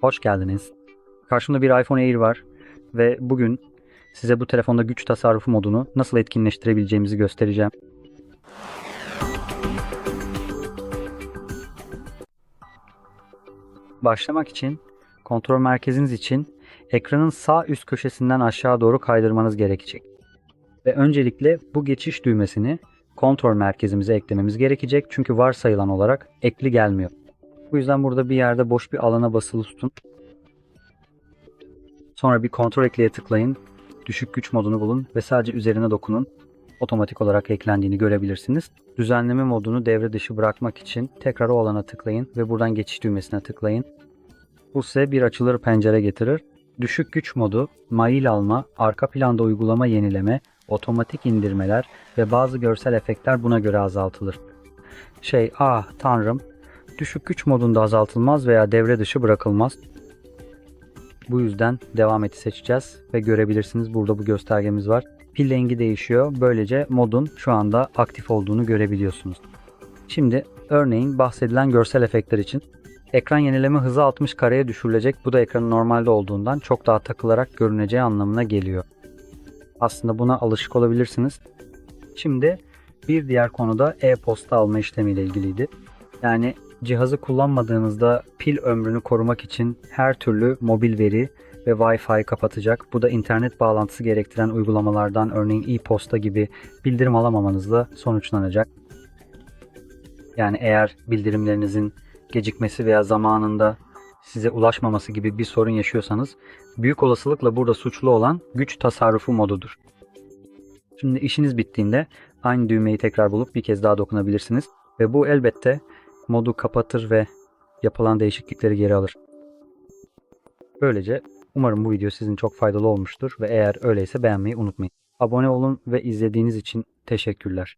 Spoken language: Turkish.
Hoş geldiniz. Karşımda bir iPhone Air var ve bugün size bu telefonda güç tasarrufu modunu nasıl etkinleştirebileceğimizi göstereceğim. Başlamak için kontrol merkeziniz için ekranın sağ üst köşesinden aşağı doğru kaydırmanız gerekecek. Ve öncelikle bu geçiş düğmesini kontrol merkezimize eklememiz gerekecek çünkü varsayılan olarak ekli gelmiyor. Bu yüzden burada bir yerde boş bir alana basılı tutun. Sonra bir kontrol ekleye tıklayın. Düşük güç modunu bulun ve sadece üzerine dokunun. Otomatik olarak eklendiğini görebilirsiniz. Düzenleme modunu devre dışı bırakmak için tekrar o alana tıklayın ve buradan geçiş düğmesine tıklayın. Bu size bir açılır pencere getirir. Düşük güç modu, mail alma, arka planda uygulama yenileme, otomatik indirmeler ve bazı görsel efektler buna göre azaltılır. Şey, ah tanrım, düşük güç modunda azaltılmaz veya devre dışı bırakılmaz. Bu yüzden devam eti seçeceğiz ve görebilirsiniz burada bu göstergemiz var. Pil rengi değişiyor. Böylece modun şu anda aktif olduğunu görebiliyorsunuz. Şimdi örneğin bahsedilen görsel efektler için ekran yenileme hızı 60 kareye düşürülecek. Bu da ekranın normalde olduğundan çok daha takılarak görüneceği anlamına geliyor. Aslında buna alışık olabilirsiniz. Şimdi bir diğer konuda e-posta alma işlemiyle ilgiliydi. Yani cihazı kullanmadığınızda pil ömrünü korumak için her türlü mobil veri ve Wi-Fi kapatacak. Bu da internet bağlantısı gerektiren uygulamalardan örneğin e-posta gibi bildirim alamamanızla sonuçlanacak. Yani eğer bildirimlerinizin gecikmesi veya zamanında size ulaşmaması gibi bir sorun yaşıyorsanız büyük olasılıkla burada suçlu olan güç tasarrufu modudur. Şimdi işiniz bittiğinde aynı düğmeyi tekrar bulup bir kez daha dokunabilirsiniz ve bu elbette modu kapatır ve yapılan değişiklikleri geri alır. Böylece umarım bu video sizin çok faydalı olmuştur ve eğer öyleyse beğenmeyi unutmayın. Abone olun ve izlediğiniz için teşekkürler.